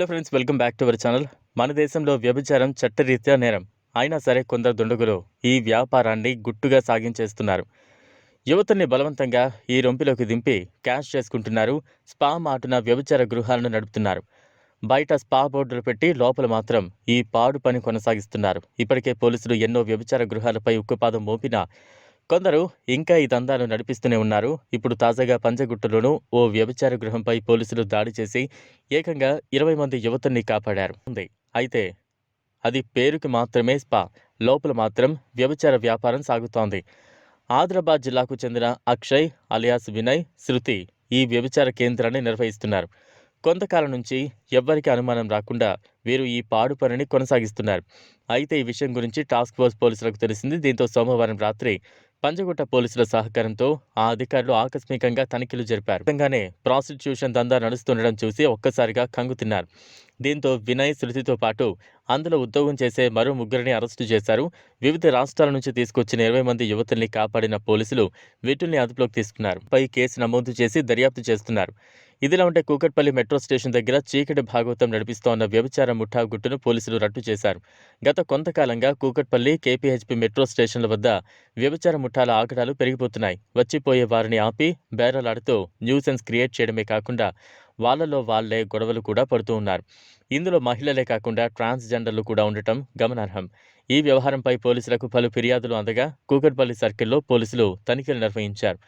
Hello friends welcome back to our channel. మన దేశంలో వ్యభిచారం చట్టరీత్యా నేరం. అయినా సరే కొందరు దుండగులు ఈ వ్యాపారాన్ని గుట్టుగా సాగించేస్తున్నారు. యువతని బలవంతంగా ఈ రొంపిలోకి దింపి క్యాష్ చేసుకుంటున్నారు స్పా మాటున వ్యభిచార గృహాలను నడుపుతున్నారు. బయట స్పా బోర్డులు పెట్టి లోపల మాత్రం ఈ పాడు పని కొనసాగిస్తున్నారు. ఇప్పటికే పోలీసులు ఎన్నో వ్యభిచార గృహాలపై ఉక్కుపాదం మోపినా కొందరు ఇంకా ఈ దందాలు నడిపిస్తూనే ఉన్నారు. ఇప్పుడు తాజాగా పంజగుట్టలోనూ ఓ వ్యభిచార గృహంపై పోలీసులు దాడి చేసి ఏకంగా ఇరవై మంది యువతుల్ని కాపాడారు. ఉంది. అయితే అది పేరుకి మాత్రమే స్పా. లోపల మాత్రం వ్యభిచార వ్యాపారం సాగుతోంది. ఆదిలాబాద్ జిల్లాకు చెందిన అక్షయ్ అలియాస్ వినయ్ శృతి ఈ వ్యభిచార కేంద్రాన్ని నిర్వహిస్తున్నారు. కొంతకాలం నుంచి ఎవ్వరికి అనుమానం రాకుండా వీరు ఈ పాడు పనిని కొనసాగిస్తున్నారు. అయితే ఈ విషయం గురించి టాస్క్ ఫోర్స్ పోలీసులకు తెలిసింది. దీంతో సోమవారం రాత్రి పంజగుట్ట పోలీసుల సహకారంతో ఆ అధికారులు ఆకస్మికంగా తనిఖీలు జరిపారు. విధంగానే ప్రాసిక్యూషన్ దందా నడుస్తుండడం చూసి ఒక్కసారిగా కంగు తిన్నారు. దీంతో వినయ్ శృతితో పాటు అందులో ఉద్యోగం చేసే మరో ముగ్గురిని అరెస్టు చేశారు. వివిధ రాష్ట్రాల నుంచి తీసుకొచ్చిన ఇరవై మంది యువతుల్ని కాపాడిన పోలీసులు వీటిల్ని అదుపులోకి తీసుకున్నారు. పై కేసు నమోదు చేసి దర్యాప్తు చేస్తున్నారు. ఇదిలా ఉంటే కూకట్పల్లి మెట్రో స్టేషన్ దగ్గర చీకటి భాగవతం నడిపిస్తోన్న వ్యభిచార ముఠా గుట్టును పోలీసులు రట్టు చేశారు. గత కొంతకాలంగా కూకట్పల్లి కేపీహెచ్పి మెట్రో స్టేషన్ల వద్ద వ్యభిచార ముఠాల ఆగడాలు పెరిగిపోతున్నాయి. వచ్చిపోయే వారిని ఆపి బేరలాడుతూ న్యూసెన్స్ క్రియేట్ చేయడమే కాకుండా వాళ్ళలో వాళ్ళే గొడవలు కూడా పడుతూ ఉన్నారు. ఇందులో మహిళలే కాకుండా ట్రాన్స్జెండర్లు కూడా ఉండటం గమనార్హం. ఈ వ్యవహారంపై పోలీసులకు పలు ఫిర్యాదులు అందగా కూకట్పల్లి సర్కిల్లో పోలీసులు తనిఖీలు నిర్వహించారు.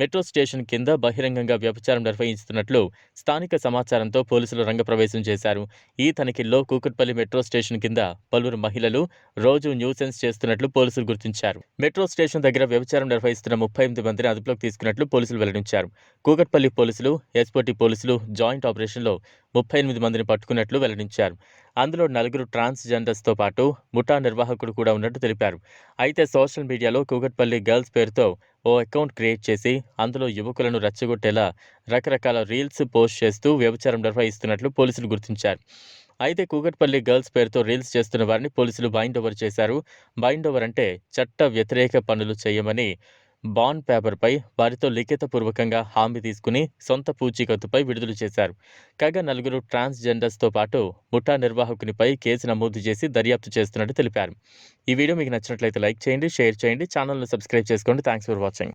మెట్రో స్టేషన్ కింద బహిరంగంగా వ్యభిచారం నిర్వహిస్తున్నట్లు స్థానిక సమాచారంతో పోలీసులు రంగప్రవేశం చేశారు. ఈ తనిఖీల్లో కూకట్పల్లి మెట్రో స్టేషన్ కింద పలువురు మహిళలు రోజు న్యూసెన్స్ చేస్తున్నట్లు పోలీసులు గుర్తించారు. మెట్రో స్టేషన్ దగ్గర వ్యభిచారం నిర్వహిస్తున్న ముప్పై ఎనిమిది మందిని అదుపులోకి తీసుకున్నట్లు పోలీసులు వెల్లడించారు. కూకట్పల్లి పోలీసులు ఎస్పోటీ పోలీసులు జాయింట్ ఆపరేషన్లో ముప్పై ఎనిమిది మందిని పట్టుకున్నట్లు వెల్లడించారు. అందులో నలుగురు ట్రాన్స్జెండర్స్తో పాటు ముఠా నిర్వాహకుడు కూడా ఉన్నట్టు తెలిపారు. అయితే సోషల్ మీడియాలో కూకట్పల్లి గర్ల్స్ పేరుతో ఓ అకౌంట్ క్రియేట్ చేసి అందులో యువకులను రెచ్చగొట్టేలా రకరకాల రీల్స్ పోస్ట్ చేస్తూ వ్యభిచారం నిర్వహిస్తున్నట్లు పోలీసులు గుర్తించారు. అయితే కూకట్పల్లి గర్ల్స్ పేరుతో రీల్స్ చేస్తున్న వారిని పోలీసులు బైండ్ ఓవర్ చేశారు. బైండ్ ఓవర్ అంటే చట్ట వ్యతిరేక పనులు చేయమని బాండ్ పేపర్పై వారితో లిఖితపూర్వకంగా హామీ తీసుకుని సొంత పూచీకత్తుపై విడుదల చేశారు. కాగా నలుగురు ట్రాన్స్జెండర్స్తో పాటు ముఠా నిర్వాహకునిపై కేసు నమోదు చేసి దర్యాప్తు చేస్తున్నట్టు తెలిపారు. ఈ వీడియో మీకు నచ్చినట్లయితే లైక్ చేయండి షేర్ చేయండి ఛానల్ను సబ్స్క్రైబ్ చేసుకోండి. Thanks for watching.